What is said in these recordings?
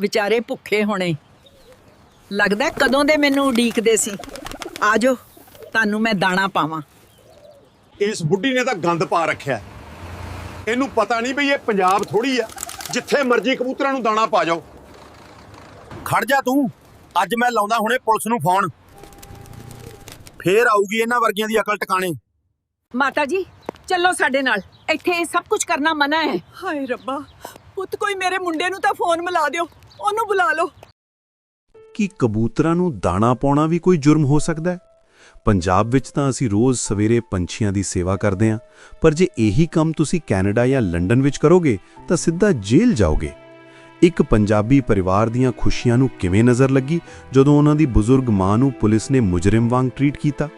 ਵਿਚਾਰੇ ਭੁੱਖੇ ਹੋਣੇ। ਲੱਗਦਾ ਕਦੋਂ ਦੇ ਮੈਨੂੰ ਉਡੀਕਦੇ ਸੀ। ਆਜੋ ਤੁਹਾਨੂੰ ਮੈਂ ਦਾਣਾ ਪਾਵਾਂ। ਇਸ ਬੁੱਢੀ ਨੇ ਤਾਂ ਗੰਦ ਪਾ ਰੱਖਿਆ ਹੈ। ਇਹਨੂੰ ਪਤਾ ਨਹੀਂ ਵੀ ਇਹ ਪੰਜਾਬ ਥੋੜੀ ਆ। ਜਿੱਥੇ ਮਰਜ਼ੀ ਕਬੂਤਰਾਂ ਨੂੰ ਦਾਣਾ ਪਾ ਜਾਓ। ਖੜ ਜਾ ਤੂੰ। ਅੱਜ ਮੈਂ ਲਾਉਂਦਾ ਹੁਣੇ ਪੁਲਿਸ ਨੂੰ ਫੋਨ। ਫੇਰ ਆਊਗੀ ਇਹਨਾਂ ਵਰਗੀਆਂ ਦੀ ਅਕਲ ਟਿਕਾਣੇ। ਮਾਤਾ ਜੀ ਚੱਲੋ ਸਾਡੇ ਨਾਲ। ਇੱਥੇ ਇਹ ਸਭ ਕੁਝ ਕਰਨਾ ਮਨਾ ਹੈ। ਹਾਏ ਰੱਬਾ ਪੁੱਤ ਕੋਈ ਮੇਰੇ ਮੁੰਡੇ ਨੂੰ ਤਾਂ ਫੋਨ ਮਿਲਾ ਦਿਓ। ਉਹਨੂੰ ਬੁਲਾ ਲਓ। ਕੀ ਕਬੂਤਰਾਂ ਨੂੰ ਦਾਣਾ ਪਾਉਣਾ ਵੀ ਕੋਈ ਜੁਰਮ ਹੋ ਸਕਦਾ ਹੈ? ਪੰਜਾਬ ਵਿੱਚ ਤਾਂ ਅਸੀਂ ਰੋਜ਼ ਸਵੇਰੇ ਪੰਛੀਆਂ ਦੀ ਸੇਵਾ ਕਰਦੇ ਹਾਂ, ਪਰ ਜੇ ਇਹੀ ਕੰਮ ਤੁਸੀਂ ਕੈਨੇਡਾ ਜਾਂ ਲੰਡਨ ਵਿੱਚ ਕਰੋਗੇ, ਤਾਂ ਸਿੱਧਾ ਜੇਲ੍ਹ ਜਾਓਗੇ। ਇੱਕ ਪੰਜਾਬੀ ਪਰਿਵਾਰ ਦੀਆਂ ਖੁਸ਼ੀਆਂ ਨੂੰ ਕਿਵੇਂ ਨਜ਼ਰ ਲੱਗੀ ਜਦੋਂ ਉਹਨਾਂ ਦੀ ਬਜ਼ੁਰਗ ਮਾਂ ਨੂੰ ਪੁਲਿਸ ਨੇ ਮੁਜਰਮ ਵਾਂਗ ਟਰੀਟ ਕੀਤਾ?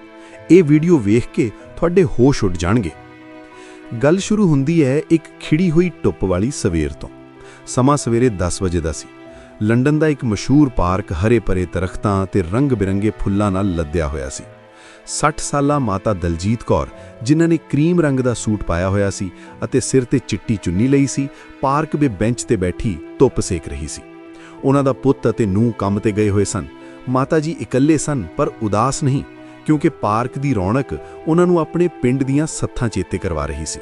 ਇਹ ਵੀਡੀਓ ਵੇਖ ਕੇ ਤੁਹਾਡੇ ਹੋਸ਼ ਉੱਡ ਜਾਣਗੇ। ਗੱਲ ਸ਼ੁਰੂ ਹੁੰਦੀ ਹੈ ਇੱਕ ਖਿੜੀ ਹੋਈ ਟੁੱਪ ਵਾਲੀ ਸਵੇਰ ਤੋਂ। ਸਮਾਂ ਸਵੇਰੇ 10 ਵਜੇ ਦਾ ਸੀ। ਲੰਡਨ ਦਾ ਇੱਕ ਮਸ਼ਹੂਰ ਪਾਰਕ ਹਰੇ ਭਰੇ ਦਰਖਤਾਂ ਤੇ ਰੰਗ-ਬਿਰੰਗੇ ਫੁੱਲਾਂ ਨਾਲ ਲੱਦਿਆ ਹੋਇਆ ਸੀ। 60 ਸਾਲਾ ਮਾਤਾ ਦਲਜੀਤ ਕੌਰ, ਜਿਨ੍ਹਾਂ ਨੇ ਕਰੀਮ ਰੰਗ ਦਾ ਸੂਟ ਪਾਇਆ ਹੋਇਆ ਸੀ ਅਤੇ ਸਿਰ ਤੇ ਚਿੱਟੀ ਚੁੰਨੀ ਲਈ ਸੀ, ਪਾਰਕ ਦੇ ਬੈਂਚ ਤੇ ਬੈਠੀ ਧੁੱਪ ਸੇਕ ਰਹੀ ਸੀ। ਉਹਨਾਂ ਦਾ ਪੁੱਤ ਅਤੇ ਨੂੰਹ ਕੰਮ ਤੇ ਗਏ ਹੋਏ ਸਨ। ਮਾਤਾ ਜੀ ਇਕੱਲੇ ਸਨ, ਪਰ ਉਦਾਸ ਨਹੀਂ, ਕਿਉਂਕਿ ਪਾਰਕ ਦੀ ਰੌਣਕ ਉਹਨਾਂ ਨੂੰ ਆਪਣੇ ਪਿੰਡ ਦੀਆਂ ਸੱਥਾਂ ਚੇਤੇ ਕਰਵਾ ਰਹੀ ਸੀ।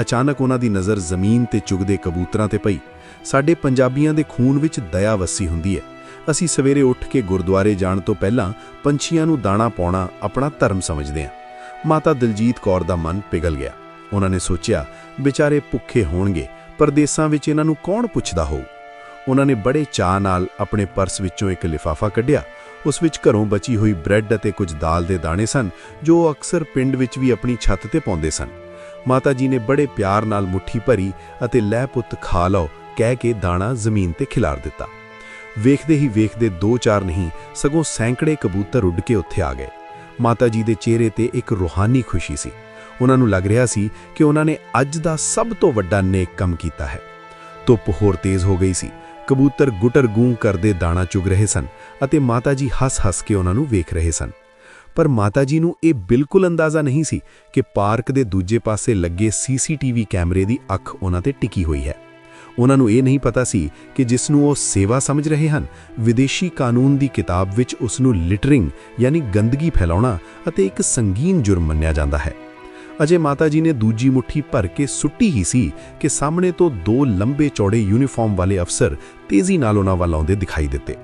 ਅਚਾਨਕ ਉਹਨਾਂ ਦੀ ਨਜ਼ਰ ਜ਼ਮੀਨ ਤੇ ਚੁਗਦੇ ਕਬੂਤਰਾਂ ਤੇ ਪਈ। ਸਾਡੇ ਪੰਜਾਬੀਆਂ ਦੇ ਖੂਨ ਵਿੱਚ ਦਇਆ ਵਸੀ ਹੁੰਦੀ ਹੈ। ਅਸੀਂ ਸਵੇਰੇ ਉੱਠ ਕੇ ਗੁਰਦੁਆਰੇ ਜਾਣ ਤੋਂ ਪਹਿਲਾਂ ਪੰਛੀਆਂ ਨੂੰ ਦਾਣਾ ਪਾਉਣਾ ਆਪਣਾ ਧਰਮ ਸਮਝਦੇ ਹਾਂ। ਮਾਤਾ ਦਲਜੀਤ ਕੌਰ ਦਾ ਮਨ ਪਿਘਲ ਗਿਆ। ਉਹਨਾਂ ਨੇ ਸੋਚਿਆ, ਵਿਚਾਰੇ ਭੁੱਖੇ ਹੋਣਗੇ, ਪਰਦੇਸਾਂ ਵਿੱਚ ਇਹਨਾਂ ਨੂੰ ਕੌਣ ਪੁੱਛਦਾ ਹੋਊ? ਉਹਨਾਂ ਨੇ ਬੜੇ ਚਾਅ ਨਾਲ ਆਪਣੇ ਪਰਸ ਵਿੱਚੋਂ ਇੱਕ ਲਿਫਾਫਾ ਕੱਢਿਆ। ਉਸ ਵਿੱਚ ਘਰੋਂ ਬਚੀ ਹੋਈ ਬ੍ਰੈਡ ਅਤੇ ਕੁਝ ਦਾਲ ਦੇ ਦਾਣੇ ਸਨ, ਜੋ ਅਕਸਰ ਪਿੰਡ ਵਿੱਚ ਵੀ ਆਪਣੀ ਛੱਤ ਤੇ ਪਾਉਂਦੇ ਸਨ। ਮਾਤਾ ਜੀ ਨੇ ਬੜੇ ਪਿਆਰ ਨਾਲ ਮੁੱਠੀ ਭਰੀ ਅਤੇ ਲੈ ਪੁੱਤ ਖਾ ਲਓ ਕਹਿ ਕੇ ਦਾਣਾ ਜ਼ਮੀਨ ਤੇ ਖਿਲਾਰ ਦਿੱਤਾ। ਵੇਖਦੇ ਹੀ ਵੇਖਦੇ ਦੋ ਚਾਰ ਨਹੀਂ, ਸਗੋਂ ਸੈਂਕੜੇ ਕਬੂਤਰ ਉੱਡ ਕੇ ਉੱਥੇ ਆ ਗਏ। ਮਾਤਾ ਜੀ ਦੇ ਚਿਹਰੇ ਤੇ ਇੱਕ ਰੂਹਾਨੀ ਖੁਸ਼ੀ ਸੀ। ਉਹਨਾਂ ਨੂੰ ਲੱਗ ਰਿਹਾ ਸੀ ਕਿ ਉਹਨਾਂ ਨੇ ਅੱਜ ਦਾ ਸਭ ਤੋਂ ਵੱਡਾ ਨੇਕ ਕੰਮ ਕੀਤਾ ਹੈ। ਧੁੱਪ ਹੋਰ ਤੇਜ਼ ਹੋ ਗਈ ਸੀ। ਕਬੂਤਰ ਗੁਟਰ ਗੂੰ ਕਰਦੇ ਦਾਣਾ ਚੁਗ ਰਹੇ ਸਨ ਅਤੇ ਮਾਤਾ ਜੀ ਹੱਸ-ਹੱਸ ਕੇ ਉਹਨਾਂ ਨੂੰ ਵੇਖ ਰਹੇ ਸਨ। ਪਰ ਮਾਤਾ ਜੀ ਨੂੰ ਇਹ ਬਿਲਕੁਲ ਅੰਦਾਜ਼ਾ ਨਹੀਂ ਸੀ ਕਿ ਪਾਰਕ ਦੇ ਦੂਜੇ ਪਾਸੇ ਲੱਗੇ ਸੀਸੀਟੀਵੀ ਕੈਮਰੇ ਦੀ ਅੱਖ ਉਹਨਾਂ ਤੇ ਟਿਕੀ ਹੋਈ ਹੈ। ਉਹਨਾਂ ਨੂੰ ਇਹ ਨਹੀਂ ਪਤਾ ਸੀ ਕਿ ਜਿਸ ਨੂੰ ਉਹ ਸੇਵਾ ਸਮਝ ਰਹੇ ਹਨ, ਵਿਦੇਸ਼ੀ ਕਾਨੂੰਨ ਦੀ ਕਿਤਾਬ ਵਿੱਚ ਉਸ ਨੂੰ ਲਿਟਰਿੰਗ ਯਾਨੀ ਗੰਦਗੀ ਫੈਲਾਉਣਾ ਅਤੇ ਇੱਕ ਸੰਗੀਨ ਜੁਰਮ ਮੰਨਿਆ ਜਾਂਦਾ ਹੈ। ਅਜੇ ਮਾਤਾ ਜੀ ਨੇ ਦੂਜੀ ਮੁਠੀ ਭਰ ਕੇ ਸੁੱਟੀ ਹੀ ਸੀ ਕਿ ਸਾਹਮਣੇ ਤੋਂ ਦੋ ਲੰਬੇ ਚੌੜੇ ਯੂਨੀਫਾਰਮ ਵਾਲੇ ਅਫਸਰ ਤੇਜ਼ੀ ਨਾਲ ਉਹਨਾਂ ਵੱਲ ਆਉਂਦੇ ਦਿਖਾਈ ਦਿੱਤੇ।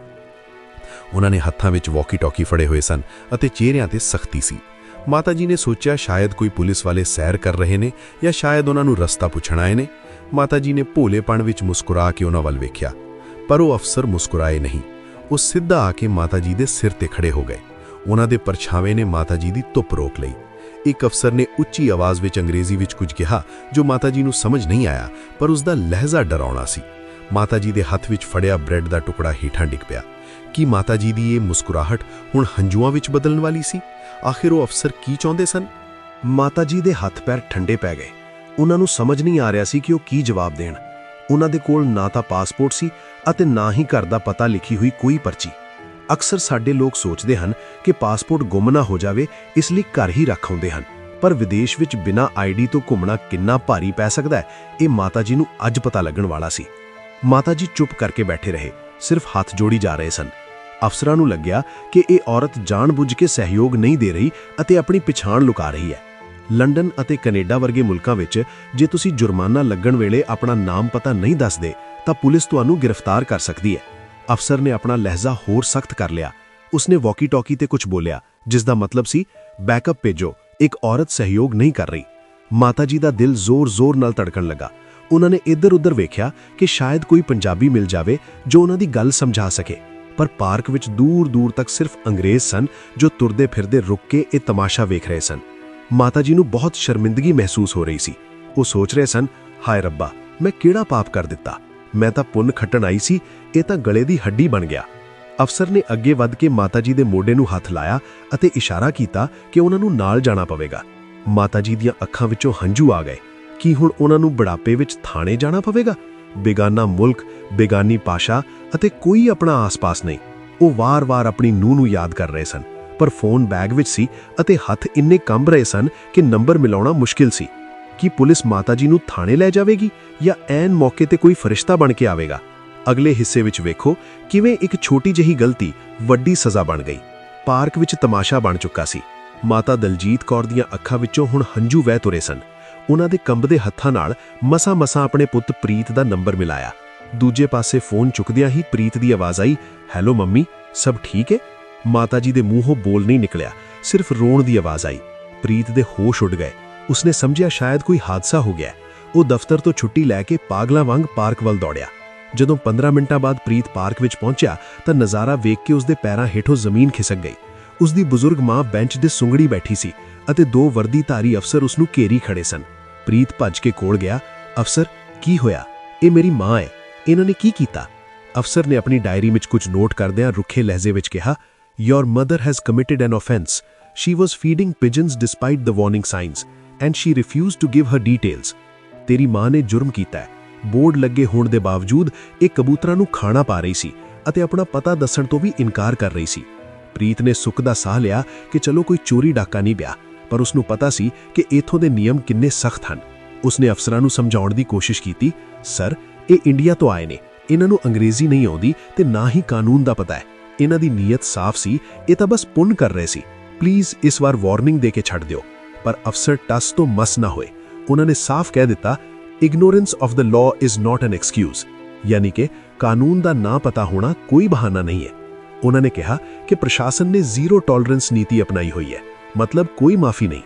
ਉਹਨਾਂ ਨੇ ਹੱਥਾਂ ਵਿੱਚ ਵਾਕੀ-ਟਾਕੀ ਫੜੇ ਹੋਏ ਸਨ ਅਤੇ ਚਿਹਰਿਆਂ ਤੇ ਸਖਤੀ ਸੀ। ਮਾਤਾ ਜੀ ਨੇ ਸੋਚਿਆ, ਸ਼ਾਇਦ ਕੋਈ ਪੁਲਿਸ ਵਾਲੇ ਸੈਰ ਕਰ ਰਹੇ ਨੇ ਜਾਂ ਸ਼ਾਇਦ ਉਹਨਾਂ ਨੂੰ ਰਸਤਾ ਪੁੱਛਣ ਆਏ ਨੇ। ਮਾਤਾ ਜੀ ਨੇ ਭੋਲੇਪਣ ਵਿੱਚ ਮੁਸਕਰਾ ਕੇ ਉਹਨਾਂ ਵੱਲ ਵੇਖਿਆ, ਪਰ ਉਹ ਅਫਸਰ ਮੁਸਕਰਾਏ ਨਹੀਂ। ਉਹ ਸਿੱਧਾ ਆ ਕੇ ਮਾਤਾ ਜੀ ਦੇ ਸਿਰ ਤੇ ਖੜੇ ਹੋ ਗਏ। ਉਹਨਾਂ ਦੇ ਪਰਛਾਵੇਂ ਨੇ ਮਾਤਾ ਜੀ ਦੀ ਧੁੱਪ ਰੋਕ ਲਈ। ਇੱਕ ਅਫਸਰ ਨੇ ਉੱਚੀ ਆਵਾਜ਼ ਵਿੱਚ ਅੰਗਰੇਜ਼ੀ ਵਿੱਚ ਕੁਝ ਕਿਹਾ, ਜੋ ਮਾਤਾ ਜੀ ਨੂੰ ਸਮਝ ਨਹੀਂ ਆਇਆ, ਪਰ ਉਸ ਦਾ ਲਹਿਜ਼ਾ ਡਰਾਉਣਾ ਸੀ। ਮਾਤਾ ਜੀ ਦੇ ਹੱਥ ਵਿੱਚ ਫੜਿਆ ਬ੍ਰੈਡ ਦਾ ਟੁਕੜਾ ਹੀਠਾਂ ਡਿੱਗ ਪਿਆ। ਕੀ ਮਾਤਾ ਜੀ ਦੀ ਇਹ ਮੁਸਕਰਾਹਟ ਹੁਣ ਹੰਝੂਆਂ ਵਿੱਚ ਬਦਲਣ ਵਾਲੀ ਸੀ? ਆਖਿਰ ਉਹ ਅਫਸਰ ਕੀ ਚਾਹੁੰਦੇ ਸਨ? ਮਾਤਾ ਜੀ ਦੇ ਹੱਥ ਪੈਰ ਠੰਡੇ ਪੈ ਗਏ। ਉਹਨਾਂ ਨੂੰ ਸਮਝ ਨਹੀਂ ਆ ਰਿਹਾ ਸੀ ਕਿ ਉਹ ਕੀ ਜਵਾਬ ਦੇਣ। ਉਹਨਾਂ ਦੇ ਕੋਲ ਨਾ ਤਾਂ ਪਾਸਪੋਰਟ ਸੀ ਅਤੇ ਨਾ ਹੀ ਘਰ ਦਾ ਪਤਾ ਲਿਖੀ ਹੋਈ ਕੋਈ ਪਰਚੀ। ਅਕਸਰ ਸਾਡੇ ਲੋਕ ਸੋਚਦੇ ਹਨ ਕਿ ਪਾਸਪੋਰਟ ਗੁੰਮ ਨਾ ਹੋ ਜਾਵੇ, ਇਸ ਲਈ ਘਰ ਹੀ ਰੱਖ ਆਉਂਦੇ ਹਨ। ਪਰ ਵਿਦੇਸ਼ ਵਿੱਚ ਬਿਨਾਂ ਆਈਡੀ ਤੋਂ ਘੁੰਮਣਾ ਕਿੰਨਾ ਭਾਰੀ ਪੈ ਸਕਦਾ ਹੈ, ਇਹ ਮਾਤਾ ਜੀ ਨੂੰ ਅੱਜ ਪਤਾ ਲੱਗਣ ਵਾਲਾ ਸੀ। ਮਾਤਾ ਜੀ ਚੁੱਪ ਕਰਕੇ ਬੈਠੇ ਰਹੇ, ਸਿਰਫ ਹੱਥ ਜੋੜੀ ਜਾ ਰਹੇ ਸਨ। ਅਫਸਰਾਂ ਨੂੰ ਲੱਗਿਆ ਕਿ ਇਹ ਔਰਤ ਜਾਣਬੁੱਝ ਕੇ ਸਹਿਯੋਗ ਨਹੀਂ ਦੇ ਰਹੀ ਅਤੇ ਆਪਣੀ ਪਛਾਣ ਲੁਕਾ ਰਹੀ ਹੈ। ਲੰਡਨ ਅਤੇ ਕੈਨੇਡਾ ਵਰਗੇ ਮੁਲਕਾਂ ਵਿੱਚ ਜੇ ਤੁਸੀਂ ਜੁਰਮਾਨਾ ਲੱਗਣ ਵੇਲੇ ਆਪਣਾ ਨਾਮ ਪਤਾ ਨਹੀਂ ਦੱਸਦੇ, ਤਾਂ ਪੁਲਿਸ ਤੁਹਾਨੂੰ ਗ੍ਰਿਫਤਾਰ ਕਰ ਸਕਦੀ ਹੈ। ਅਫਸਰ ਨੇ ਆਪਣਾ ਲਹਿਜ਼ਾ ਹੋਰ ਸਖਤ ਕਰ ਲਿਆ। ਉਸਨੇ ਵਾਕੀ-ਟਾਕੀ ਤੇ ਕੁਝ ਬੋਲਿਆ ਜਿਸ ਦਾ ਮਤਲਬ ਸੀ ਬੈਕਅਪ ਭੇਜੋ, ਇੱਕ ਔਰਤ ਸਹਿਯੋਗ ਨਹੀਂ ਕਰ ਰਹੀ। ਮਾਤਾ ਜੀ ਦਾ ਦਿਲ ਜ਼ੋਰ-ਜ਼ੋਰ ਨਾਲ ਧੜਕਣ ਲੱਗਾ। ਉਹਨਾਂ ਨੇ ਇੱਧਰ-ਉੱਧਰ ਵੇਖਿਆ ਕਿ ਸ਼ਾਇਦ ਕੋਈ ਪੰਜਾਬੀ ਮਿਲ ਜਾਵੇ ਜੋ ਉਹਨਾਂ ਦੀ ਗੱਲ ਸਮਝਾ ਸਕੇ। ਪਰ ਪਾਰਕ ਵਿੱਚ ਦੂਰ-ਦੂਰ ਤੱਕ ਸਿਰਫ ਅੰਗਰੇਜ਼ ਸਨ ਜੋ ਤੁਰਦੇ ਫਿਰਦੇ ਰੁਕ ਕੇ ਇਹ ਤਮਾਸ਼ਾ ਵੇਖ ਰਹੇ ਸਨ। ਮਾਤਾ ਜੀ ਨੂੰ ਬਹੁਤ ਸ਼ਰਮਿੰਦਗੀ ਮਹਿਸੂਸ ਹੋ ਰਹੀ ਸੀ। ਉਹ ਸੋਚ ਰਹੇ ਸਨ, ਹਾਏ ਰੱਬਾ, ਮੈਂ ਕਿਹੜਾ ਪਾਪ ਕਰ ਦਿੱਤਾ? ਮੈਂ ਤਾਂ ਪੁੰਨ ਖੱਟਣ ਆਈ ਸੀ, ਇਹ ਤਾਂ ਗਲੇ ਦੀ ਹੱਡੀ ਬਣ ਗਿਆ। ਅਫਸਰ ਨੇ ਅੱਗੇ ਵੱਧ ਕੇ ਮਾਤਾ ਜੀ ਦੇ ਮੋਢੇ ਨੂੰ ਹੱਥ ਲਾਇਆ ਅਤੇ ਇਸ਼ਾਰਾ ਕੀਤਾ ਕਿ ਉਹਨਾਂ ਨੂੰ ਨਾਲ ਜਾਣਾ ਪਵੇਗਾ। ਮਾਤਾ ਜੀ ਦੀਆਂ ਅੱਖਾਂ ਵਿੱਚੋਂ ਹੰਝੂ ਆ ਗਏ। ਕੀ ਹੁਣ ਉਹਨਾਂ ਨੂੰ ਬੁਢਾਪੇ ਵਿੱਚ ਥਾਣੇ ਜਾਣਾ ਪਵੇਗਾ? ਬੇਗਾਨਾ ਮੁਲਕ, ਬੇਗਾਨੀ ਪਾਸ਼ਾ ਅਤੇ ਕੋਈ ਆਪਣਾ ਆਸ-ਪਾਸ ਨਹੀਂ। ਉਹ ਵਾਰ-ਵਾਰ ਆਪਣੀ ਨੂੰਹ ਨੂੰ ਯਾਦ ਕਰ ਰਹੇ ਸਨ। ਪਰ ਫੋਨ ਬੈਗ ਵਿੱਚ ਸੀ ਅਤੇ ਹੱਥ ਇੰਨੇ ਕੰਬ ਰਹੇ ਸਨ ਕਿ ਨੰਬਰ ਮਿਲਾਉਣਾ ਮੁਸ਼ਕਿਲ ਸੀ। ਕੀ ਪੁਲਿਸ ਮਾਤਾ ਜੀ ਨੂੰ ਥਾਣੇ ਲੈ ਜਾਵੇਗੀ ਜਾਂ ਐਨ ਮੌਕੇ ਤੇ ਕੋਈ ਫਰਿਸ਼ਤਾ ਬਣ ਕੇ ਆਵੇਗਾ? ਅਗਲੇ ਹਿੱਸੇ ਵਿੱਚ ਵੇਖੋ ਕਿਵੇਂ ਇੱਕ ਛੋਟੀ ਜਿਹੀ ਗਲਤੀ ਵੱਡੀ ਸਜ਼ਾ ਬਣ ਗਈ। ਪਾਰਕ ਵਿੱਚ ਤਮਾਸ਼ਾ ਬਣ ਚੁੱਕਾ ਸੀ। ਮਾਤਾ ਦਲਜੀਤ ਕੌਰ ਦੀਆਂ ਅੱਖਾਂ ਵਿੱਚੋਂ ਹੁਣ ਹੰਝੂ ਵਹਿ ਤੁਰੇ ਸਨ। ਉਹਨਾਂ ਦੇ ਕੰਬਦੇ ਹੱਥਾਂ ਨਾਲ ਮਸਾਂ-ਮਸਾਂ ਆਪਣੇ ਪੁੱਤ ਪ੍ਰੀਤ ਦਾ ਨੰਬਰ ਮਿਲਾਇਆ। ਦੂਜੇ ਪਾਸੇ ਫੋਨ ਚੁੱਕਦਿਆਂ ਹੀ ਪ੍ਰੀਤ ਦੀ ਆਵਾਜ਼ ਆਈ, ਹੈਲੋ ਮੰਮੀ, ਸਭ ਠੀਕ ਹੈ ਮਾਤਾ ਜੀ ਦੇ ਮੂੰਹੋਂ ਬੋਲ ਨਹੀਂ ਨਿਕਲਿਆ, ਸਿਰਫ ਰੋਣ ਦੀ ਆਵਾਜ਼ ਆਈ। ਪ੍ਰੀਤ ਦੇ ਹੋਸ਼ ਉੱਡ ਗਏ। ਉਸਨੇ ਸਮਝਿਆ ਸ਼ਾਇਦ ਕੋਈ ਹਾਦਸਾ ਹੋ ਗਿਆ। ਉਹ ਦਫ਼ਤਰ ਤੋਂ ਛੁੱਟੀ ਲੈ ਕੇ ਪਾਗਲਾਂ ਵਾਂਗ ਪਾਰਕ ਵੱਲ ਦੌੜਿਆ। ਜਦੋਂ 15 ਮਿੰਟਾਂ ਬਾਅਦ ਪ੍ਰੀਤ ਪਾਰਕ ਵਿੱਚ ਪਹੁੰਚਿਆ, ਤਾਂ ਨਜ਼ਾਰਾ ਵੇਖ ਕੇ ਉਸਦੇ ਪੈਰਾਂ ਹੇਠੋਂ ਜ਼ਮੀਨ ਖਿਸਕ ਗਈ। ਉਸਦੀ ਬਜ਼ੁਰਗ ਮਾਂ ਬੈਂਚ ਦੇ ਸੁੰਗੜੀ ਬੈਠੀ ਸੀ ਅਤੇ ਦੋ ਵਰਦੀਧਾਰੀ ਅਫਸਰ ਉਸ ਨੂੰ ਘੇਰੀ ਖੜੇ ਸਨ। ਪ੍ਰੀਤ ਭੱਜ ਕੇ ਕੋਲ ਗਿਆ, ਅਫਸਰ, ਕੀ ਹੋਇਆ? ਇਹ ਮੇਰੀ ਮਾਂ ਹੈ। ਇਹਨਾਂ ਨੇ ਕੀ ਕੀਤਾ? ਅਫਸਰ ਨੇ ਆਪਣੀ ਡਾਇਰੀ ਵਿੱਚ ਕੁਝ ਨੋਟ ਕਰਦਿਆਂ ਰੁੱਖੇ ਲਹਿਜੇ ਵਿੱਚ ਕਿਹਾ Your mother has committed an offense. She was feeding pigeons despite the warning signs, and she refused to give her details. ਤੇਰੀ ਮਾਂ ਨੇ ਜੁਰਮ ਕੀਤਾ ਹੈ। ਬੋਰਡ ਲੱਗੇ ਹੋਣ ਦੇ ਬਾਵਜੂਦ ਇਹ ਕਬੂਤਰਾਂ ਨੂੰ ਖਾਣਾ ਪਾ ਰਹੀ ਸੀ ਅਤੇ ਆਪਣਾ ਪਤਾ ਦੱਸਣ ਤੋਂ ਵੀ ਇਨਕਾਰ ਕਰ ਰਹੀ ਸੀ। ਪ੍ਰੀਤ ਨੇ ਸੁੱਖ ਦਾ ਸਾਹ ਲਿਆ ਕਿ ਚਲੋ ਕੋਈ ਚੋਰੀ ਡਾਕਾ ਨਹੀਂ ਪਿਆ ਪਰ ਉਸ ਨੂੰ ਪਤਾ ਸੀ ਕਿ ਇਥੋਂ ਦੇ ਨਿਯਮ ਕਿੰਨੇ ਸਖਤ ਹਨ। ਉਸਨੇ ਅਫਸਰਾਂ ਨੂੰ ਸਮਝਾਉਣ ਦੀ ਕੋਸ਼ਿਸ਼ ਕੀਤੀ ਸਰ ਇਹ ਇੰਡੀਆ ਤੋਂ ਆਏ ਨੇ। ਇਹਨਾਂ ਨੂੰ ਅੰਗਰੇਜ਼ੀ ਨਹੀਂ ਆਉਂਦੀ ਤੇ ਨਾ ਹੀ ਕਾਨੂੰਨ ਦਾ ਪਤਾ ਹੈ। ਇਹਨਾਂ ਦੀ ਨੀਅਤ ਸਾਫ਼ ਸੀ, ਇਹ ਤਾਂ ਬਸ ਪੁੰਨ ਕਰ ਰਹੇ ਸੀ। ਪਲੀਜ਼ ਇਸ ਵਾਰ ਵਾਰਨਿੰਗ ਦੇ ਕੇ ਛੱਡ ਦਿਓ। ਪਰ ਅਫਸਰ ਟਸ ਤੋਂ ਮਸ ਨਾ ਹੋਏ। ਉਹਨਾਂ ਨੇ ਸਾਫ਼ ਕਹਿ ਦਿੱਤਾ ignorance of the law is not an excuse ਯਾਨੀ ਕਿ ਕਾਨੂੰਨ ਦਾ ਨਾ ਪਤਾ ਹੋਣਾ ਕੋਈ ਬਹਾਨਾ ਨਹੀਂ ਹੈ। ਉਹਨਾਂ ਨੇ ਕਿਹਾ ਕਿ ਪ੍ਰਸ਼ਾਸਨ ਨੇ ਜ਼ੀਰੋ ਟੋਲਰੈਂਸ ਨੀਤੀ ਅਪਣਾਈ ਹੋਈ ਹੈ। ਮਤਲਬ ਕੋਈ ਮਾਫੀ ਨਹੀਂ।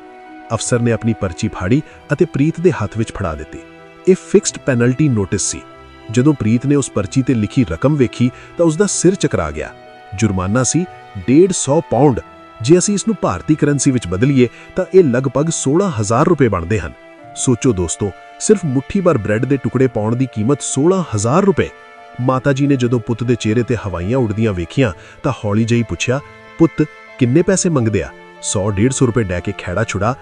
ਅਫਸਰ ਨੇ ਆਪਣੀ ਪਰਚੀ ਫਾੜੀ ਅਤੇ ਪ੍ਰੀਤ ਦੇ ਹੱਥ ਵਿੱਚ ਫੜਾ ਦਿੱਤੀ। ਇਹ ਫਿਕਸਡ ਪੈਨਲਟੀ ਨੋਟਿਸ ਸੀ। ਜਦੋਂ ਪ੍ਰੀਤ ਨੇ ਉਸ ਪਰਚੀ ਤੇ ਲਿਖੀ ਰਕਮ ਵੇਖੀ ਤਾਂ ਉਸ ਦਾ ਸਿਰ ਚਕਰਾ ਗਿਆ। ਜੁਰਮਾਨਾ ਸੀ 150 ਪਾਉਂਡ। ਜੇ ਅਸੀਂ ਇਸ ਨੂੰ ਭਾਰਤੀ ਕਰੰਸੀ ਵਿੱਚ ਬਦਲੀਏ, ਤਾਂ ਇਹ ਲਗਭਗ 16000 ਰੁਪਏ ਬਣਦੇ ਹਨ। ਸੋਚੋ ਦੋਸਤੋ, ਸਿਰਫ ਮੁੱਠੀ ਭਰ ਬ੍ਰੈਡ ਦੇ ਟੁਕੜੇ ਪਾਉਣ ਦੀ ਕੀਮਤ 16000 ਰੁਪਏ। ਮਾਤਾ ਜੀ ਨੇ ਜਦੋਂ ਪੁੱਤ ਦੇ ਚਿਹਰੇ ਤੇ ਹਵਾਈਆਂ ਉੱਡਦੀਆਂ ਵੇਖੀਆਂ, ਤਾਂ ਹੌਲੀ ਜਿਹੀ ਪੁੱਛਿਆ, ਪੁੱਤ, ਕਿੰਨੇ ਪੈਸੇ ਮੰਗਦੇ ਆ? 100 150 ਰੁਪਏ ਡੈ ਕੇ ਖੈੜਾ ਛੁੜਾ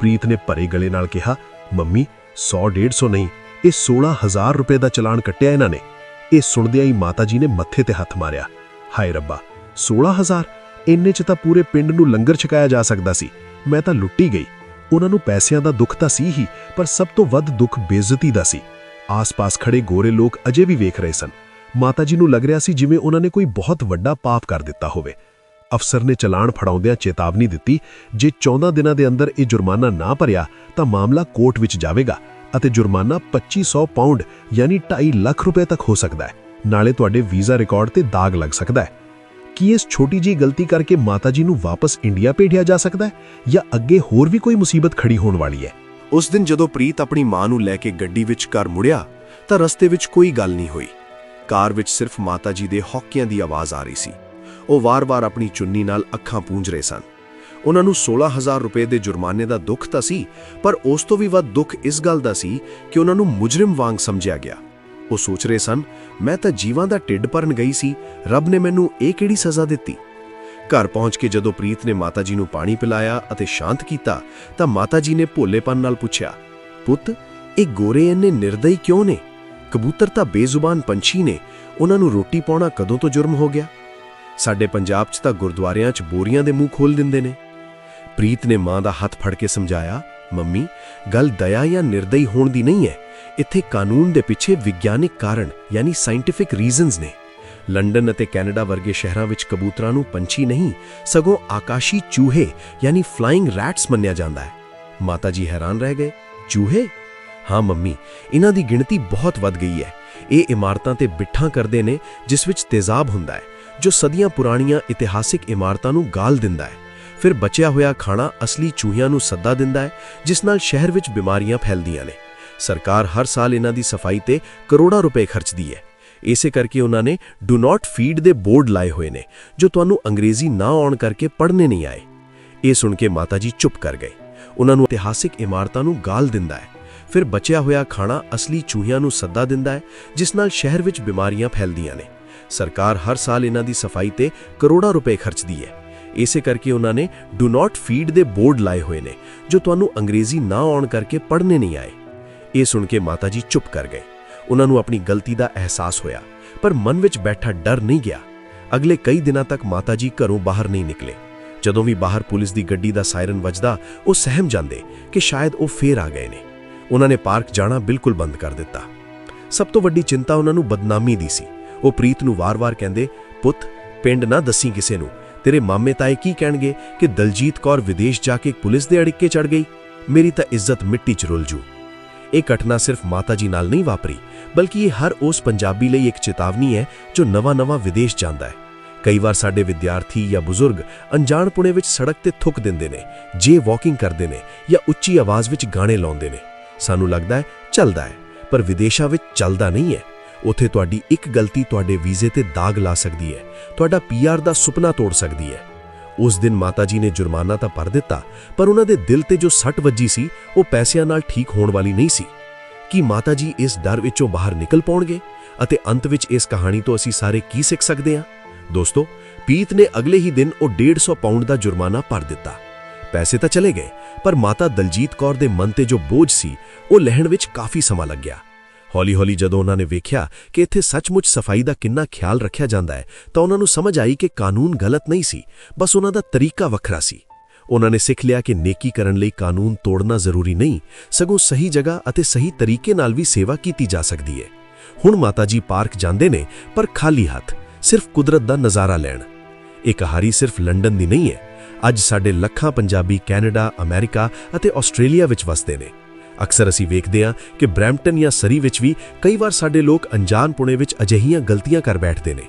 ਪ੍ਰੀਤ ਨੇ ਭਰੇ ਗਲੇ ਨਾਲ ਕਿਹਾ, ਮੰਮੀ 100 150 ਨਹੀਂ, ਇਹ 16000 ਰੁਪਏ ਦਾ ਚਲਾਨ ਕੱਟਿਆ ਇਹਨਾਂ ਨੇ। ਇਹ ਸੁਣਦਿਆਂ ਹੀ ਮਾਤਾ ਜੀ ਨੇ ਮੱਥੇ ਤੇ ਹੱਥ ਮਾਰਿਆ। ਹਾਏ ਰੱਬਾ 16000 ਇੰਨੇ ਚ ਤਾਂ ਪੂਰੇ ਪਿੰਡ ਨੂੰ ਲੰਗਰ ਛਕਾਇਆ ਜਾ ਸਕਦਾ ਸੀ। ਮੈਂ ਤਾਂ ਲੁੱਟੀ ਗਈ। ਉਹਨਾਂ ਨੂੰ ਪੈਸਿਆਂ ਦਾ ਦੁੱਖ ਤਾਂ ਸੀ ਹੀ, ਪਰ ਸਭ ਤੋਂ ਵੱਧ ਦੁੱਖ ਬੇਇੱਜ਼ਤੀ ਦਾ ਸੀ। ਆਸ-ਪਾਸ ਖੜੇ ਗੋਰੇ ਲੋਕ ਅਜੇ ਵੀ ਵੇਖ ਰਹੇ ਸਨ। ਮਾਤਾ ਜੀ ਨੂੰ ਲੱਗ ਰਿਹਾ ਸੀ ਜਿਵੇਂ ਉਹਨਾਂ ਨੇ ਕੋਈ ਬਹੁਤ ਵੱਡਾ ਪਾਪ ਕਰ ਦਿੱਤਾ ਹੋਵੇ। ਅਫਸਰ ਨੇ ਚਲਾਨ ਫੜਾਉਂਦਿਆਂ ਚੇਤਾਵਨੀ ਦਿੱਤੀ, ਜੇ 14 ਦਿਨਾਂ ਦੇ ਅੰਦਰ ਇਹ ਜੁਰਮਾਨਾ ਨਾ ਭਰਿਆ, ਤਾਂ ਮਾਮਲਾ ਕੋਰਟ ਵਿੱਚ ਜਾਵੇਗਾ ਅਤੇ ਜੁਰਮਾਨਾ 2500 ਪਾਉਂਡ, ਯਾਨੀ 2.5 ਲੱਖ ਰੁਪਏ ਤੱਕ ਹੋ ਸਕਦਾ ਹੈ। ਨਾਲੇ ਤੁਹਾਡੇ ਵੀਜ਼ਾ ਰਿਕਾਰਡ ਤੇ ਦਾਗ ਲੱਗ ਸਕਦਾ ਹੈ। ਕੀ ਇਸ ਛੋਟੀ ਜੀ ਗਲਤੀ ਕਰਕੇ ਮਾਤਾ ਜੀ ਨੂੰ ਵਾਪਸ ਇੰਡੀਆ ਭੇਜਿਆ ਜਾ ਸਕਦਾ ਹੈ ਜਾਂ ਅੱਗੇ ਹੋਰ ਵੀ ਕੋਈ ਮੁਸੀਬਤ ਖੜੀ ਹੋਣ ਵਾਲੀ ਹੈ? ਉਸ ਦਿਨ ਜਦੋਂ ਪ੍ਰੀਤ ਆਪਣੀ ਮਾਂ ਨੂੰ ਲੈ ਕੇ ਗੱਡੀ ਵਿੱਚ ਘਰ ਮੁੜਿਆ, ਤਾਂ ਰਸਤੇ ਵਿੱਚ ਕੋਈ ਗੱਲ ਨਹੀਂ ਹੋਈ। ਕਾਰ ਵਿੱਚ ਸਿਰਫ ਮਾਤਾ ਜੀ ਦੇ ਹੌਕਿਆਂ ਦੀ ਆਵਾਜ਼ ਆ ਰਹੀ ਸੀ। ਉਹ ਵਾਰ-ਵਾਰ ਆਪਣੀ ਚੁੰਨੀ ਨਾਲ ਅੱਖਾਂ ਪੂੰਝ ਰਹੇ ਸਨ। ਉਹਨਾਂ ਨੂੰ 16000 ਰੁਪਏ ਦੇ ਜੁਰਮਾਨੇ ਦਾ ਦੁੱਖ ਤਾਂ ਸੀ, ਪਰ ਉਸ ਤੋਂ ਵੀ ਵੱਧ ਦੁੱਖ ਇਸ ਗੱਲ ਦਾ ਸੀ ਕਿ ਉਹਨਾਂ ਨੂੰ ਮੁਜਰਮ ਵਾਂਗ ਸਮਝਿਆ ਗਿਆ। ਉਹ ਸੋਚ ਰਹੇ ਸਨ, ਮੈਂ ਤਾਂ ਜੀਵਾਂ ਦਾ ਢਿੱਡ ਭਰਨ ਗਈ ਸੀ, ਰੱਬ ਨੇ ਮੈਨੂੰ ਇਹ ਕਿਹੜੀ ਸਜ਼ਾ ਦਿੱਤੀ? ਘਰ ਪਹੁੰਚ ਕੇ ਜਦੋਂ ਪ੍ਰੀਤ ਨੇ ਮਾਤਾ ਜੀ ਨੂੰ ਪਾਣੀ ਪਿਲਾਇਆ ਅਤੇ ਸ਼ਾਂਤ ਕੀਤਾ, ਤਾਂ ਮਾਤਾ ਜੀ ਨੇ ਭੋਲੇਪਨ ਨਾਲ ਪੁੱਛਿਆ, ਪੁੱਤ, ਇਹ ਗੋਰੇ ਇੰਨੇ ਨਿਰਦਈ ਕਿਉਂ ਨੇ? ਕਬੂਤਰ ਤਾਂ ਬੇਜ਼ੁਬਾਨ ਪੰਛੀ ਨੇ, ਉਹਨਾਂ ਨੂੰ ਰੋਟੀ ਪਾਉਣਾ ਕਦੋਂ ਤੋਂ ਜੁਰਮ ਹੋ ਗਿਆ? ਸਾਡੇ ਪੰਜਾਬ 'ਚ ਤਾਂ ਗੁਰਦੁਆਰਿਆਂ 'ਚ ਬੋਰੀਆਂ ਦੇ ਮੂੰਹ ਖੋਲ ਦਿੰਦੇ ਨੇ। ਪ੍ਰੀਤ ਨੇ ਮਾਂ ਦਾ ਹੱਥ ਫੜ ਕੇ ਸਮਝਾਇਆ, ਮੰਮੀ, ਗੱਲ ਦਇਆ ਜਾਂ ਨਿਰਦਈ ਹੋਣ ਦੀ ਨਹੀਂ ਹੈ। ਇੱਥੇ ਕਾਨੂੰਨ ਦੇ ਪਿੱਛੇ ਵਿਗਿਆਨਿਕ ਕਾਰਨ, ਯਾਨੀ ਸਾਇੰਟੀਫਿਕ ਰੀਜ਼ਨਸ ਨੇ। ਲੰਡਨ ਅਤੇ ਕੈਨੇਡਾ ਵਰਗੇ ਸ਼ਹਿਰਾਂ ਵਿੱਚ ਕਬੂਤਰਾਂ ਨੂੰ ਪੰਛੀ ਨਹੀਂ, ਸਗੋਂ ਆਕਾਸ਼ੀ ਚੂਹੇ, ਯਾਨੀ ਫਲਾਈਂਗ ਰੈਟਸ ਮੰਨਿਆ ਜਾਂਦਾ ਹੈ। ਮਾਤਾ ਜੀ ਹੈਰਾਨ ਰਹਿ ਗਏ, ਚੂਹੇ? ਹਾਂ ਮੰਮੀ, ਇਹਨਾਂ ਦੀ ਗਿਣਤੀ ਬਹੁਤ ਵੱਧ ਗਈ ਹੈ। ਇਹ ਇਮਾਰਤਾਂ ਤੇ ਬਿੱਠਾਂ ਕਰਦੇ ਨੇ, ਜਿਸ ਵਿੱਚ ਤੇਜ਼ਾਬ ਹੁੰਦਾ ਹੈ, ਜੋ ਸਦੀਆਂ ਪੁਰਾਣੀਆਂ ਇਤਿਹਾਸਿਕ ਇਮਾਰਤਾਂ ਨੂੰ ਗਾਲ ਦਿੰਦਾ ਹੈ। ਫਿਰ ਬਚਿਆ ਹੋਇਆ ਖਾਣਾ ਅਸਲੀ ਚੂਹਿਆਂ ਨੂੰ ਸੱਦਾ ਦਿੰਦਾ ਹੈ, ਜਿਸ ਨਾਲ ਸ਼ਹਿਰ ਵਿੱਚ ਬਿਮਾਰੀਆਂ ਫੈਲਦੀਆਂ ਨੇ। ਸਰਕਾਰ ਹਰ ਸਾਲ ਇਹਨਾਂ ਦੀ ਸਫ਼ਾਈ ਤੇ ਕਰੋੜਾਂ ਰੁਪਏ ਖਰਚਦੀ ਹੈ। ਇਸੇ ਕਰਕੇ ਉਹਨਾਂ ਨੇ ਡੂ ਨਾਟ ਫੀਡ ਦੇ ਬੋਰਡ ਲਾਏ ਹੋਏ ਨੇ, ਜੋ ਤੁਹਾਨੂੰ ਅੰਗਰੇਜ਼ੀ ਨਾ ਆਉਣ ਕਰਕੇ ਪੜ੍ਹਨੇ ਨਹੀਂ ਆਏ। ਇਹ ਸੁਣ ਕੇ ਮਾਤਾ ਜੀ ਚੁੱਪ ਕਰ ਗਏ। ਉਹਨਾਂ ਨੂੰ ਇਤਿਹਾਸਿਕ ਇਮਾਰਤਾਂ ਨੂੰ ਗਾਲ ਦਿੰਦਾ ਹੈ। ਫਿਰ ਬਚਿਆ ਹੋਇਆ ਖਾਣਾ ਅਸਲੀ ਚੂਹਿਆਂ ਨੂੰ ਸੱਦਾ ਦਿੰਦਾ ਹੈ, ਜਿਸ ਨਾਲ ਸ਼ਹਿਰ ਵਿੱਚ ਬਿਮਾਰੀਆਂ ਫੈਲਦੀਆਂ ਨੇ। ਸਰਕਾਰ ਹਰ ਸਾਲ ਇਹਨਾਂ ਦੀ ਸਫ਼ਾਈ ਤੇ ਕਰੋੜਾਂ ਰੁਪਏ ਖਰਚਦੀ ਹੈ। ਇਸੇ ਕਰਕੇ ਉਹਨਾਂ ਨੇ ਡੂ ਨਾਟ ਫੀਡ ਦੇ ਬੋਰਡ ਲਾਏ ਹੋਏ ਨੇ, ਜੋ ਤੁਹਾਨੂੰ ਅੰਗਰੇਜ਼ੀ ਨਾ ਆਉਣ ਕਰਕੇ ਪੜ੍ਹਨੇ ਨਹੀਂ ਆਏ। ਇਹ ਸੁਣ ਕੇ ਮਾਤਾ ਜੀ ਚੁੱਪ ਕਰ ਗਏ। ਉਹਨਾਂ ਨੂੰ ਆਪਣੀ ਗਲਤੀ ਦਾ ਅਹਿਸਾਸ ਹੋਇਆ, ਪਰ ਮਨ ਵਿੱਚ ਬੈਠਾ ਡਰ ਨਹੀਂ ਗਿਆ। ਅਗਲੇ ਕਈ ਦਿਨਾਂ ਤੱਕ ਮਾਤਾ ਜੀ ਘਰੋਂ ਬਾਹਰ ਨਹੀਂ ਨਿਕਲੇ। ਜਦੋਂ ਵੀ ਬਾਹਰ ਪੁਲਿਸ ਦੀ ਗੱਡੀ ਦਾ ਸਾਇਰਨ ਵੱਜਦਾ, ਉਹ ਸਹਿਮ ਜਾਂਦੇ ਕਿ ਸ਼ਾਇਦ ਉਹ ਫੇਰ ਆ ਗਏ ਨੇ। ਉਹਨਾਂ ਨੇ ਪਾਰਕ ਜਾਣਾ ਬਿਲਕੁਲ ਬੰਦ ਕਰ ਦਿੱਤਾ। ਸਭ ਤੋਂ ਵੱਡੀ ਚਿੰਤਾ ਉਹਨਾਂ ਨੂੰ ਬਦਨਾਮੀ ਦੀ ਸੀ। ਉਹ ਪ੍ਰੀਤ ਨੂੰ ਵਾਰ-ਵਾਰ ਕਹਿੰਦੇ, ਪੁੱਤ, ਪਿੰਡ ਨਾ ਦੱਸੀ ਕਿਸੇ ਨੂੰ। ਤੇਰੇ ਮਾਮੇ ਤਾਏ ਕੀ ਕਹਿਣਗੇ ਕਿ ਦਲਜੀਤ ਕੌਰ ਵਿਦੇਸ਼ ਜਾ ਕੇ ਪੁਲਿਸ ਦੇ ਅੜਿੱਕੇ ਚੜ ਗਈ? ਮੇਰੀ ਤਾਂ ਇੱਜ਼ਤ ਮਿੱਟੀ 'ਚ ਰੁਲ ਜੂ। ਇਹ ਘਟਨਾ ਸਿਰਫ ਮਾਤਾ ਜੀ ਨਾਲ ਨਹੀਂ ਵਾਪਰੀ, ਬਲਕਿ ਇਹ ਹਰ ਉਸ ਪੰਜਾਬੀ ਲਈ ਇੱਕ ਚੇਤਾਵਨੀ ਹੈ ਜੋ ਨਵਾਂ-ਨਵਾਂ ਵਿਦੇਸ਼ ਜਾਂਦਾ ਹੈ। ਕਈ ਵਾਰ ਸਾਡੇ ਵਿਦਿਆਰਥੀ ਜਾਂ ਬਜ਼ੁਰਗ ਅਣਜਾਣਪੁਣੇ ਵਿੱਚ ਸੜਕ ਤੇ ਥੁੱਕ ਦਿੰਦੇ ਨੇ, ਜੇ ਵਾਕਿੰਗ ਕਰਦੇ ਨੇ ਜਾਂ ਉੱਚੀ ਆਵਾਜ਼ ਵਿੱਚ ਗਾਣੇ ਲਾਉਂਦੇ ਨੇ। ਸਾਨੂੰ ਲੱਗਦਾ ਹੈ ਚੱਲਦਾ ਹੈ, ਪਰ ਵਿਦੇਸ਼ਾਂ ਵਿੱਚ ਚੱਲਦਾ ਨਹੀਂ ਹੈ। ਉੱਥੇ ਤੁਹਾਡੀ ਇੱਕ ਗਲਤੀ ਤੁਹਾਡੇ ਵੀਜ਼ੇ ਤੇ ਦਾਗ ਲਾ ਸਕਦੀ ਹੈ, ਤੁਹਾਡਾ ਪੀਆਰ ਦਾ ਸੁਪਨਾ ਤੋੜ ਸਕਦੀ ਹੈ। ਉਸ ਦਿਨ ਮਾਤਾ ਜੀ ਨੇ ਜੁਰਮਾਨਾ ਤਾਂ ਭਰ ਦਿੱਤਾ, ਪਰ ਉਹਨਾਂ ਦੇ ਦਿਲ ਤੇ ਜੋ ਸੱਟ ਵੱਜੀ ਸੀ, ਉਹ ਪੈਸਿਆਂ ਨਾਲ ਠੀਕ ਹੋਣ ਵਾਲੀ ਨਹੀਂ ਸੀ। ਕੀ ਮਾਤਾ ਜੀ ਇਸ ਡਰ ਵਿੱਚੋਂ ਬਾਹਰ ਨਿਕਲ ਪਾਉਣਗੇ? ਅਤੇ ਅੰਤ ਵਿੱਚ ਇਸ ਕਹਾਣੀ ਤੋਂ ਅਸੀਂ ਸਾਰੇ ਕੀ ਸਿੱਖ ਸਕਦੇ ਹਾਂ? ਦੋਸਤੋ, ਪੀਤ ਨੇ ਅਗਲੇ ਹੀ ਦਿਨ ਉਹ 150 ਪਾਉਂਡ ਦਾ ਜੁਰਮਾਨਾ ਭਰ ਦਿੱਤਾ। ਪੈਸੇ ਤਾਂ ਚਲੇ ਗਏ, ਪਰ ਮਾਤਾ ਦਲਜੀਤ ਕੌਰ ਦੇ ਮਨ ਤੇ ਜੋ ਬੋਝ ਸੀ, ਉਹ ਲਹਿਣ ਵਿੱਚ ਕਾਫੀ ਸਮਾਂ ਲੱਗਿਆ। ਹੌਲੀ-ਹੌਲੀ ਜਦੋਂ ਉਹਨਾਂ ਨੇ ਵੇਖਿਆ ਕਿ ਇੱਥੇ ਸੱਚਮੁੱਚ ਸਫ਼ਾਈ ਦਾ ਕਿੰਨਾ ਖਿਆਲ ਰੱਖਿਆ ਜਾਂਦਾ ਹੈ, ਤਾਂ ਉਹਨਾਂ ਨੂੰ ਸਮਝ ਆਈ ਕਿ ਕਾਨੂੰਨ ਗਲਤ ਨਹੀਂ ਸੀ, ਬਸ ਉਹਨਾਂ ਦਾ ਤਰੀਕਾ ਵੱਖਰਾ ਸੀ। ਉਹਨਾਂ ਨੇ ਸਿੱਖ ਲਿਆ ਕਿ ਨੇਕੀ ਕਰਨ ਲਈ ਕਾਨੂੰਨ ਤੋੜਨਾ ਜ਼ਰੂਰੀ ਨਹੀਂ, ਸਗੋਂ ਸਹੀ ਜਗ੍ਹਾ ਅਤੇ ਸਹੀ ਤਰੀਕੇ ਨਾਲ ਵੀ ਸੇਵਾ ਕੀਤੀ ਜਾ ਸਕਦੀ ਹੈ। ਹੁਣ ਮਾਤਾ ਜੀ ਪਾਰਕ ਜਾਂਦੇ ਨੇ, ਪਰ ਖਾਲੀ ਹੱਥ, ਸਿਰਫ ਕੁਦਰਤ ਦਾ ਨਜ਼ਾਰਾ ਲੈਣ। ਇਹ ਕਹਾਣੀ ਸਿਰਫ ਲੰਡਨ ਦੀ ਨਹੀਂ ਹੈ, ਅੱਜ ਸਾਡੇ ਲੱਖਾਂ ਪੰਜਾਬੀ ਕੈਨੇਡਾ, ਅਮਰੀਕਾ ਅਤੇ ਆਸਟ੍ਰੇਲੀਆ ਵਿੱਚ ਵਸਦੇ ਨੇ। ਅਕਸਰ ਅਸੀਂ ਵੇਖਦੇ ਹਾਂ ਕਿ ਬ੍ਰੈਂਪਟਨ ਜਾਂ ਸਰੀ ਵਿੱਚ ਵੀ ਕਈ ਵਾਰ ਸਾਡੇ ਲੋਕ ਅਣਜਾਣ ਪੁਣੇ ਵਿੱਚ ਅਜਿਹੀਆਂ ਗਲਤੀਆਂ ਕਰ ਬੈਠਦੇ ਨੇ।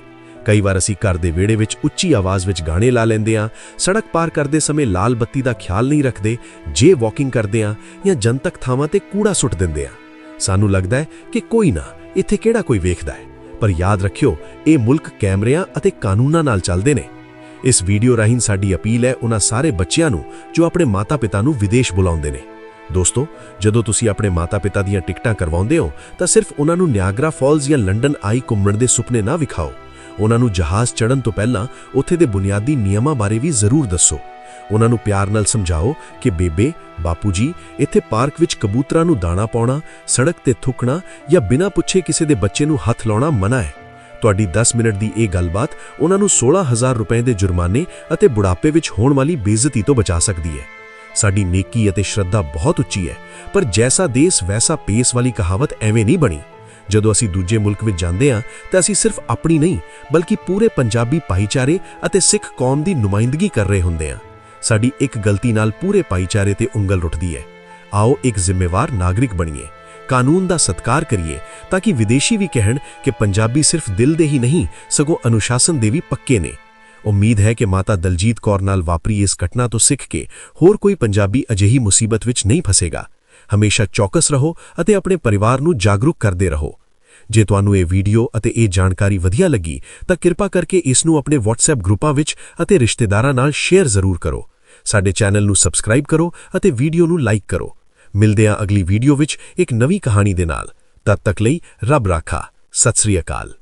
ਕਈ ਵਾਰ ਅਸੀਂ ਘਰ ਦੇ ਵਿਹੜੇ ਵਿੱਚ ਉੱਚੀ ਆਵਾਜ਼ ਵਿੱਚ ਗਾਣੇ ਲਾ ਲੈਂਦੇ ਹਾਂ, ਸੜਕ ਪਾਰ ਕਰਦੇ ਸਮੇਂ ਲਾਲ ਬੱਤੀ ਦਾ ਖਿਆਲ ਨਹੀਂ ਰੱਖਦੇ, ਜੇ ਵਾਕਿੰਗ ਕਰਦੇ ਹਾਂ ਜਾਂ ਜਨਤਕ ਥਾਵਾਂ ਤੇ ਕੂੜਾ ਸੁੱਟ ਦਿੰਦੇ ਹਾਂ। ਸਾਨੂੰ ਲੱਗਦਾ ਹੈ ਕਿ ਕੋਈ ਨਾ, ਇੱਥੇ ਕਿਹੜਾ ਕੋਈ ਵੇਖਦਾ ਹੈ। ਪਰ ਯਾਦ ਰੱਖਿਓ, ਇਹ ਮੁਲਕ ਕੈਮਰਿਆਂ ਅਤੇ ਕਾਨੂੰਨਾਂ ਨਾਲ ਚੱਲਦੇ ਨੇ। ਇਸ ਵੀਡੀਓ ਰਾਹੀਂ ਸਾਡੀ ਅਪੀਲ ਹੈ ਉਹਨਾਂ ਸਾਰੇ ਬੱਚਿਆਂ ਨੂੰ ਜੋ ਆਪਣੇ ਮਾਤਾ-ਪਿਤਾ ਨੂੰ ਵਿਦੇਸ਼ ਬੁਲਾਉਂਦੇ ਨੇ। ਦੋਸਤੋ, ਜਦੋਂ ਤੁਸੀਂ ਆਪਣੇ ਮਾਤਾ-ਪਿਤਾ ਦੀਆਂ ਟਿਕਟਾਂ ਕਰਵਾਉਂਦੇ ਹੋ, ਤਾਂ ਸਿਰਫ ਉਹਨਾਂ ਨੂੰ ਨਿਆਗਰਾ ਫਾਲਜ਼ ਜਾਂ ਲੰਡਨ ਆਈ ਘੁੰਮਣ ਦੇ ਸੁਪਨੇ ਨਾ ਵਿਖਾਓ। ਉਹਨਾਂ ਨੂੰ ਜਹਾਜ਼ ਚੜ੍ਹਨ ਤੋਂ ਪਹਿਲਾਂ ਉੱਥੇ ਦੇ ਬੁਨਿਆਦੀ ਨਿਯਮਾਂ ਬਾਰੇ ਵੀ ਜ਼ਰੂਰ ਦੱਸੋ। ਉਹਨਾਂ ਨੂੰ ਪਿਆਰ ਨਾਲ ਸਮਝਾਓ ਕਿ ਬੇਬੇ ਬਾਪੂ ਜੀ ਇੱਥੇ ਪਾਰਕ ਵਿੱਚ ਕਬੂਤਰਾਂ ਨੂੰ ਦਾਣਾ ਪਾਉਣਾ, ਸੜਕ ਤੇ ਥੁੱਕਣਾ ਜਾਂ ਬਿਨਾਂ ਪੁੱਛੇ ਕਿਸੇ ਦੇ ਬੱਚੇ ਨੂੰ ਹੱਥ ਲਾਉਣਾ ਮਨਾ ਹੈ। ਤੁਹਾਡੀ 10 ਮਿੰਟ ਦੀ ਇਹ ਗੱਲਬਾਤ ਉਹਨਾਂ ਨੂੰ 16000 ਰੁਪਏ ਦੇ ਜੁਰਮਾਨੇ ਅਤੇ ਬੁਢਾਪੇ ਵਿੱਚ ਹੋਣ ਵਾਲੀ ਬੇਇੱਜ਼ਤੀ ਤੋਂ ਬਚਾ ਸਕਦੀ ਹੈ। ਸਾਡੀ ਨੇਕੀ ਅਤੇ ਸ਼ਰਧਾ ਬਹੁਤ ਉੱਚੀ ਹੈ, ਪਰ ਜੈਸਾ ਦੇਸ ਵੈਸਾ ਪੇਸ ਵਾਲੀ ਕਹਾਵਤ ਐਵੇਂ ਨਹੀਂ ਬਣੀ। ਜਦੋਂ ਅਸੀਂ ਦੂਜੇ ਮੁਲਕ ਵਿੱਚ ਜਾਂਦੇ ਹਾਂ, ਤਾਂ ਅਸੀਂ ਸਿਰਫ ਆਪਣੀ ਨਹੀਂ, ਬਲਕਿ ਪੂਰੇ ਪੰਜਾਬੀ ਭਾਈਚਾਰੇ ਅਤੇ ਸਿੱਖ ਕੌਮ ਦੀ ਨੁਮਾਇੰਦਗੀ ਕਰ ਰਹੇ ਹੁੰਦੇ ਹਾਂ। ਸਾਡੀ ਇੱਕ ਗਲਤੀ ਨਾਲ ਪੂਰੇ ਭਾਈਚਾਰੇ ਤੇ ਉਂਗਲ ਉੱਠਦੀ ਹੈ। ਆਓ ਇੱਕ ਜ਼ਿੰਮੇਵਾਰ ਨਾਗਰਿਕ ਬਣੀਏ, ਕਾਨੂੰਨ ਦਾ ਸਤਕਾਰ ਕਰੀਏ, ਤਾਂ ਕਿ ਵਿਦੇਸ਼ੀ ਵੀ ਕਹਿਣ ਕਿ ਪੰਜਾਬੀ ਸਿਰਫ ਦਿਲ ਦੇ ਹੀ ਨਹੀਂ, ਸਗੋਂ ਅਨੁਸ਼ਾਸਨ ਦੇ ਵੀ ਪੱਕੇ ਨੇ। ਉਮੀਦ ਹੈ ਕਿ ਮਾਤਾ ਦਲਜੀਤ ਕੌਰ ਨਾਲ ਵਾਪਰੀ ਇਸ ਘਟਨਾ ਤੋਂ ਸਿੱਖ ਕੇ ਹੋਰ ਕੋਈ ਪੰਜਾਬੀ ਅਜਿਹੀ ਮੁਸੀਬਤ ਵਿੱਚ ਨਹੀਂ ਫਸੇਗਾ। ਹਮੇਸ਼ਾ ਚੌਕਸ ਰਹੋ ਅਤੇ ਆਪਣੇ ਪਰਿਵਾਰ ਨੂੰ ਜਾਗਰੂਕ ਕਰਦੇ ਰਹੋ। ਜੇ ਤੁਹਾਨੂੰ ਇਹ ਵੀਡੀਓ ਅਤੇ ਇਹ ਜਾਣਕਾਰੀ ਵਧੀਆ ਲੱਗੀ, ਤਾਂ ਕਿਰਪਾ ਕਰਕੇ ਇਸ ਨੂੰ ਆਪਣੇ WhatsApp ਗਰੁੱਪਾਂ ਵਿੱਚ ਅਤੇ ਰਿਸ਼ਤੇਦਾਰਾਂ ਨਾਲ ਸ਼ੇਅਰ ਜ਼ਰੂਰ ਕਰੋ। ਸਾਡੇ ਚੈਨਲ ਨੂੰ ਸਬਸਕ੍ਰਾਈਬ ਕਰੋ ਅਤੇ ਵੀਡੀਓ ਨੂੰ ਲਾਈਕ ਕਰੋ। ਮਿਲਦੇ ਹਾਂ ਅਗਲੀ ਵੀਡੀਓ ਵਿੱਚ ਇੱਕ ਨਵੀਂ ਕਹਾਣੀ ਦੇ ਨਾਲ। ਤਦ ਤੱਕ ਲਈ ਰੱਬ ਰਾਖਾ। ਸਤਿ ਸ੍ਰੀ ਅਕਾਲ।